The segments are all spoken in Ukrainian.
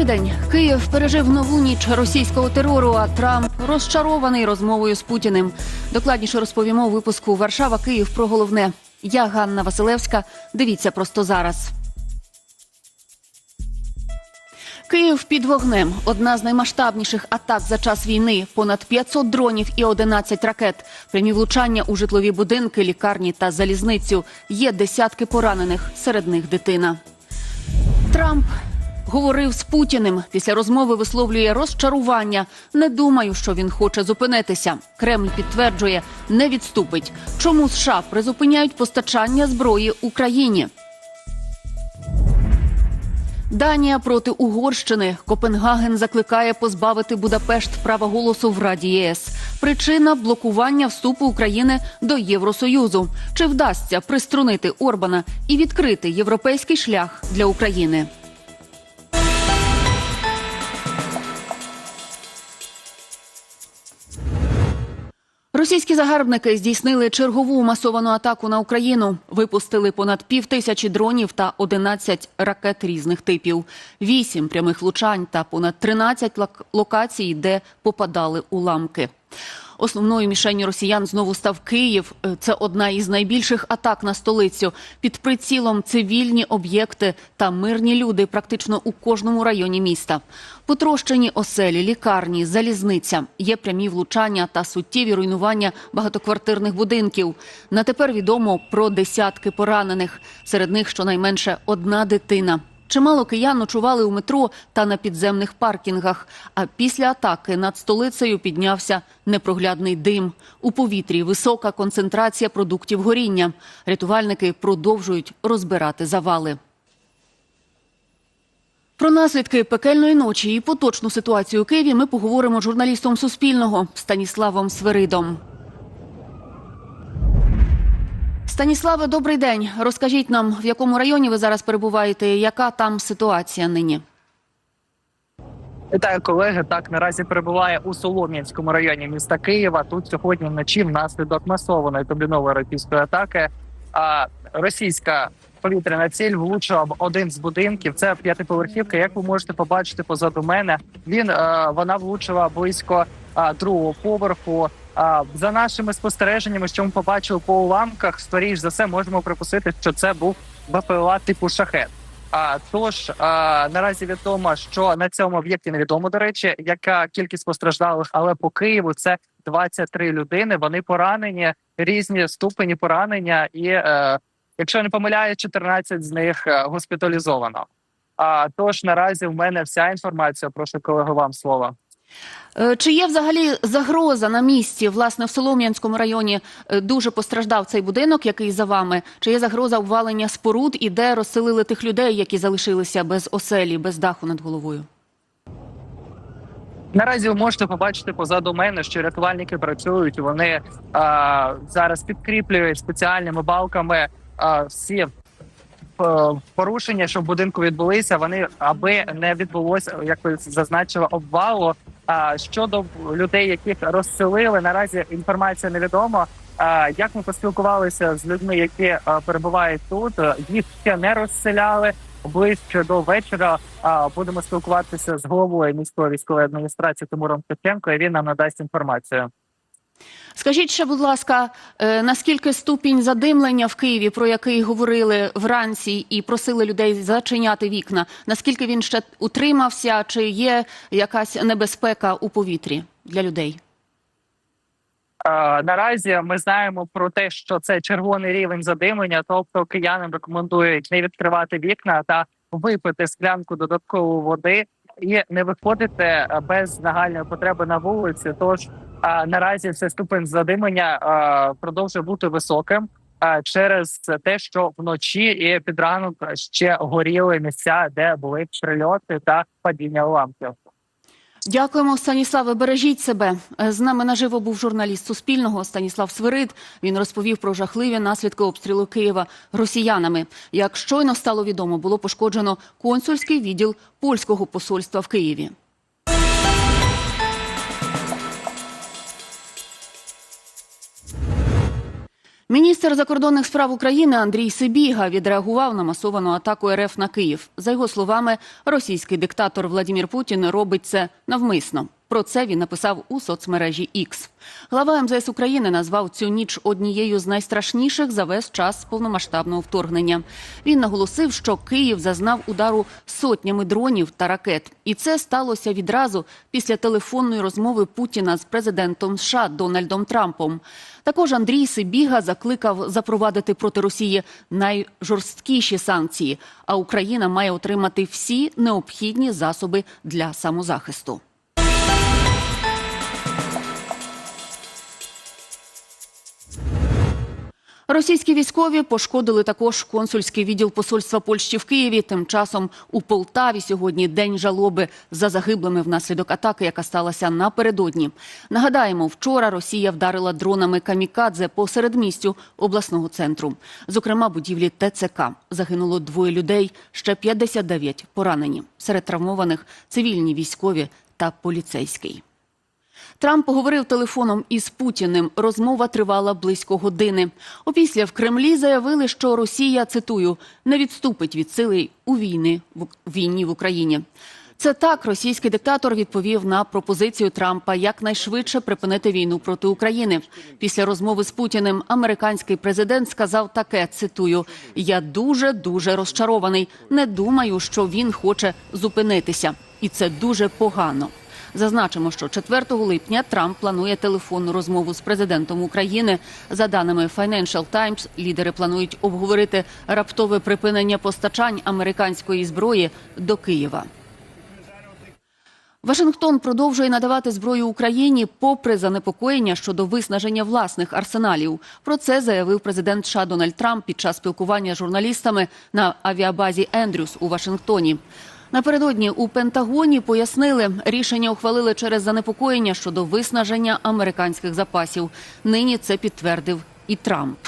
Добрий день. Київ пережив нову ніч російського терору. А Трамп розчарований розмовою з Путіним. Докладніше розповімо у випуску Варшава Київ про головне. Я Ганна Василевська. Дивіться просто зараз. Київ під вогнем. Одна з наймасштабніших атак за час війни. Понад 500 дронів і 11 ракет. Прямі влучання у житлові будинки, лікарні та залізницю. Є десятки поранених. Серед них дитина. Трамп говорив з Путіним. Після розмови висловлює розчарування. Не думаю, що він хоче зупинитися. Кремль підтверджує, не відступить. Чому США призупиняють постачання зброї Україні? Данія проти Угорщини. Копенгаген закликає позбавити Будапешт права голосу в Раді ЄС. Причина блокування вступу України до Євросоюзу. Чи вдасться приструнити Орбана і відкрити європейський шлях для України? Російські загарбники здійснили чергову масовану атаку на Україну. Випустили понад пів тисячі дронів та 11 ракет різних типів, вісім прямих влучань та понад 13 лок- локацій, де попадали уламки. Основною мішенню росіян знову став Київ. Е, Це одна із найбільших атак на столицю. Під прицілом цивільні об'єкти та мирні люди практично у кожному районі міста. Потрощені оселі, лікарні, залізниця. Є прямі влучання та суттєві руйнування багатоквартирних будинків. На тепер відомо про десятки поранених. Серед них щонайменше одна дитина. Чимало киян ночували у метро та на підземних паркінгах. А після атаки над столицею піднявся непроглядний дим. У повітрі висока концентрація продуктів горіння. Рятувальники продовжують розбирати завали. Про наслідки пекельної ночі і поточну ситуацію у Києві ми поговоримо з журналістом Суспільного Станіславом Свиридом. Станіславе, добрий день. Розкажіть нам, в якому районі ви зараз перебуваєте, яка там ситуація нині? Вітаю, колеги. Так наразі перебуває у Солом'янському районі міста Києва. Тут сьогодні вночі внаслідок масованої комбінової російської атаки. А російська повітряна ціль влучила в один з будинків. Це п'ятиповерхівка. Як ви можете побачити позаду мене, він е, вона влучила близько другого поверху. За нашими спостереженнями, що ми побачили по уламках, скоріш за все можемо припустити, що це був БПЛА типу шахет. А тож а, наразі відомо, що на цьому об'єкті невідомо до речі, яка кількість постраждалих, але по Києву це 23 людини. Вони поранені, різні ступені поранення, і е, якщо не помиляю, 14 з них е, госпіталізовано. А тож наразі в мене вся інформація. Прошу колегу вам слово. Е, Чи є взагалі загроза на місці? Власне, в Солом'янському районі е, дуже постраждав цей будинок, який за вами. Чи є загроза обвалення споруд і де розселили тих людей, які залишилися без оселі, без даху над головою? Наразі ви можете побачити позаду мене, що рятувальники працюють. Вони а, зараз підкріплюють спеціальними балками а, всі е, порушення, що в будинку відбулися. Вони аби не відбулося, як ви зазначили, обвалу. А щодо людей, яких розселили, наразі інформація невідома. Як ми поспілкувалися з людьми, які е, перебувають тут, їх ще не розселяли. Ближче до вечора будемо спілкуватися з головою міської військової адміністрації Тимуром Ткаченко, і він нам надасть інформацію. Скажіть ще, будь ласка, е, наскільки ступінь задимлення в Києві, про який говорили вранці і просили людей зачиняти вікна, наскільки він ще утримався, чи є якась небезпека у повітрі для людей? Е, наразі ми знаємо про те, що це червоний рівень задимлення, тобто киянам рекомендують не відкривати вікна та випити склянку додаткової води і не виходити е, без нагальної потреби на вулиці. Тож наразі цей ступень задимлення е, продовжує бути високим. Через те, що вночі і під ранок ще горіли місця, де були прильоти та падіння уламків. Дякуємо, Станіславе. Бережіть себе. Е, З нами наживо був журналіст Суспільного Станіслав Свирид. Він розповів про жахливі наслідки обстрілу Києва росіянами. Як щойно стало відомо, було пошкоджено консульський відділ польського посольства в Києві. Міністр закордонних справ України Андрій Сибіга відреагував на масовану атаку РФ на Київ. За його словами, російський диктатор Владимир Путін робить це навмисно. Про це він написав у соцмережі X. Глава МЗС України назвав цю ніч однією з найстрашніших за весь час повномасштабного вторгнення. Він наголосив, що Київ зазнав удару сотнями дронів та ракет, і це сталося відразу після телефонної розмови Путіна з президентом США Дональдом Трампом. Також Андрій Сибіга закликав запровадити проти Росії найжорсткіші санкції, а Україна має отримати всі необхідні засоби для самозахисту. Російські військові пошкодили також консульський відділ посольства Польщі в Києві. Тим часом у Полтаві сьогодні день жалоби за загиблими внаслідок атаки, яка сталася напередодні. Нагадаємо, вчора Росія вдарила дронами камікадзе по середмістю обласного центру. Зокрема, будівлі ТЦК загинуло двоє людей, ще 59 поранені. Серед травмованих цивільні військові та поліцейський. Трамп поговорив телефоном із Путіним. Розмова тривала близько години. Опісля в Кремлі заявили, що Росія цитую не відступить від сили у війни в війні в Україні. Це так російський диктатор відповів на пропозицію Трампа якнайшвидше припинити війну проти України. Після розмови з Путіним американський президент сказав таке: цитую: Я дуже дуже розчарований. Не думаю, що він хоче зупинитися, і це дуже погано. Зазначимо, що 4 липня Трамп планує телефонну розмову з президентом України. За даними Financial Times, лідери планують обговорити раптове припинення постачань американської зброї до Києва. Вашингтон продовжує надавати зброю Україні попри занепокоєння щодо виснаження власних арсеналів. Про це заявив президент США Дональд Трамп під час спілкування з журналістами на авіабазі Ендрюс у Вашингтоні. Напередодні у Пентагоні пояснили, рішення ухвалили через занепокоєння щодо виснаження американських запасів. Нині це підтвердив і Трамп.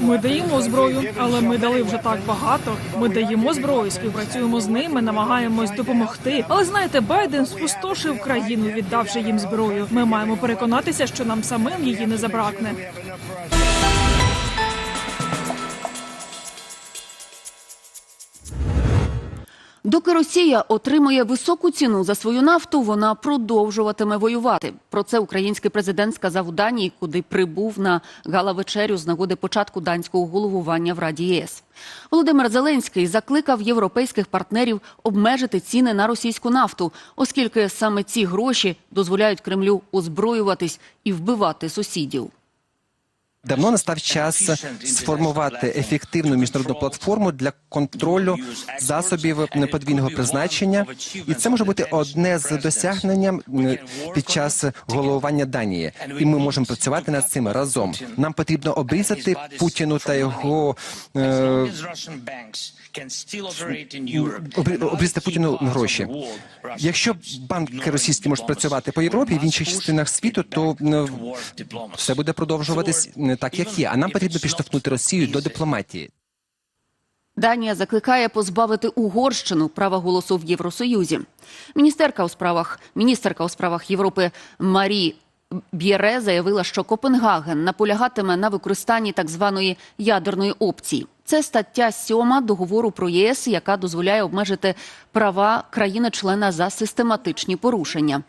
Ми даємо зброю, але ми дали вже так багато. Ми даємо зброю, співпрацюємо з ними, намагаємось допомогти. Але знаєте, Байден спустошив країну, віддавши їм зброю. Ми маємо переконатися, що нам самим її не забракне. Доки Росія отримує високу ціну за свою нафту, вона продовжуватиме воювати. Про це український президент сказав у Данії, куди прибув на гала-вечерю з нагоди початку данського головування в Раді ЄС. Володимир Зеленський закликав європейських партнерів обмежити ціни на російську нафту, оскільки саме ці гроші дозволяють Кремлю озброюватись і вбивати сусідів. Давно настав час сформувати ефективну міжнародну платформу для контролю засобів подвійного призначення, і це може бути одне з досягненням під час головування Данії. І ми можемо працювати над цим разом. Нам потрібно обрізати Путіну та його е, обрі- обрізати Путіну гроші. Якщо банки російські можуть працювати по Європі в інших частинах світу, то все буде продовжуватись не так, як є. А нам потрібно підштовхнути Росію до дипломатії. Данія закликає позбавити Угорщину права голосу в Євросоюзі. Міністерка у справах міністерка у справах Європи Марі Б'єре заявила, що Копенгаген наполягатиме на використанні так званої ядерної опції. Це стаття 7 договору про ЄС, яка дозволяє обмежити права країни-члена за систематичні порушення.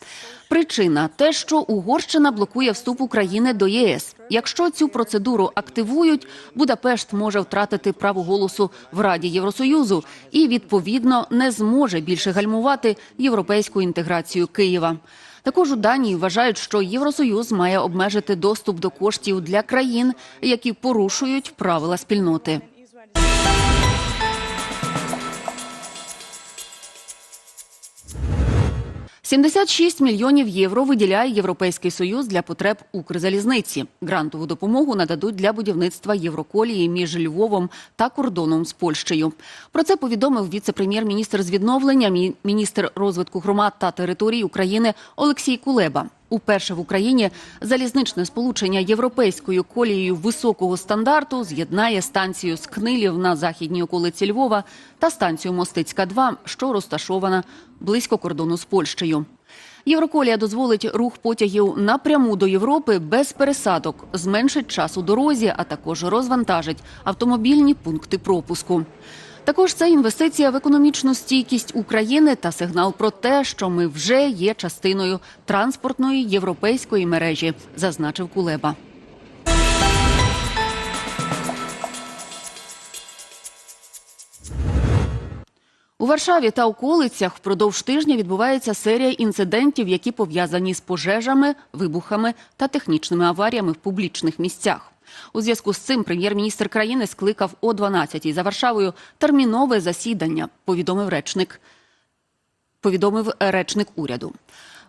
Причина те, що Угорщина блокує вступ України до ЄС. Якщо цю процедуру активують, Будапешт може втратити право голосу в Раді Євросоюзу і відповідно не зможе більше гальмувати європейську інтеграцію Києва. Також у Данії вважають, що Євросоюз має обмежити доступ до коштів для країн, які порушують правила спільноти. – 76 мільйонів євро виділяє Європейський Союз для потреб Укрзалізниці. Грантову допомогу нададуть для будівництва Євроколії між Львовом та кордоном з Польщею. Про це повідомив віце-прем'єр-міністр з відновлення, міністр розвитку громад та територій України Олексій Кулеба. Уперше в Україні залізничне сполучення європейською колією високого стандарту з'єднає станцію Скнилів на західній околиці Львова та станцію Мостицька 2 що розташована близько кордону з Польщею. Євроколія дозволить рух потягів напряму до Європи без пересадок, зменшить час у дорозі, а також розвантажить автомобільні пункти пропуску. Також це інвестиція в економічну стійкість України та сигнал про те, що ми вже є частиною транспортної європейської мережі, зазначив Кулеба. У Варшаві та околицях впродовж тижня відбувається серія інцидентів, які пов'язані з пожежами, вибухами та технічними аваріями в публічних місцях. У зв'язку з цим прем'єр-міністр країни скликав о 12-й за Варшавою термінове засідання. Повідомив речник. Повідомив речник уряду.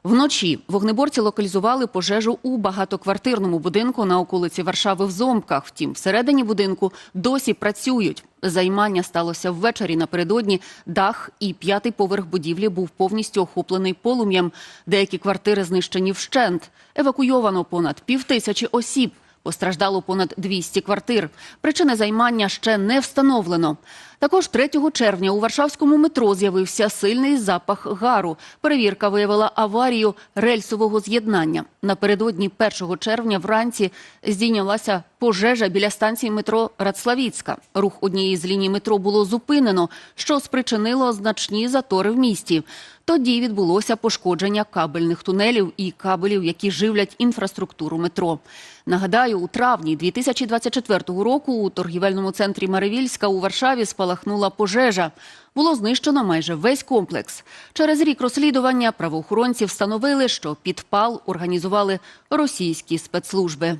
Вночі вогнеборці локалізували пожежу у багатоквартирному будинку на околиці Варшави в Зомках. Втім, всередині будинку досі працюють. Займання сталося ввечері напередодні. Дах і п'ятий поверх будівлі був повністю охоплений полум'ям. Деякі квартири знищені вщент. Евакуйовано понад півтисячі осіб. Постраждало понад 200 квартир. Причини займання ще не встановлено. Також 3 червня у Варшавському метро з'явився сильний запах гару. Перевірка виявила аварію рельсового з'єднання. Напередодні 1 червня вранці здійнялася пожежа біля станції метро Радславіцька. Рух однієї з ліній метро було зупинено, що спричинило значні затори в місті. Тоді відбулося пошкодження кабельних тунелів і кабелів, які живлять інфраструктуру метро. Нагадаю, у травні 2024 року у торгівельному центрі Маревільська у Варшаві спалахнула пожежа. Було знищено майже весь комплекс. Через рік розслідування правоохоронці встановили, що підпал організували російські спецслужби.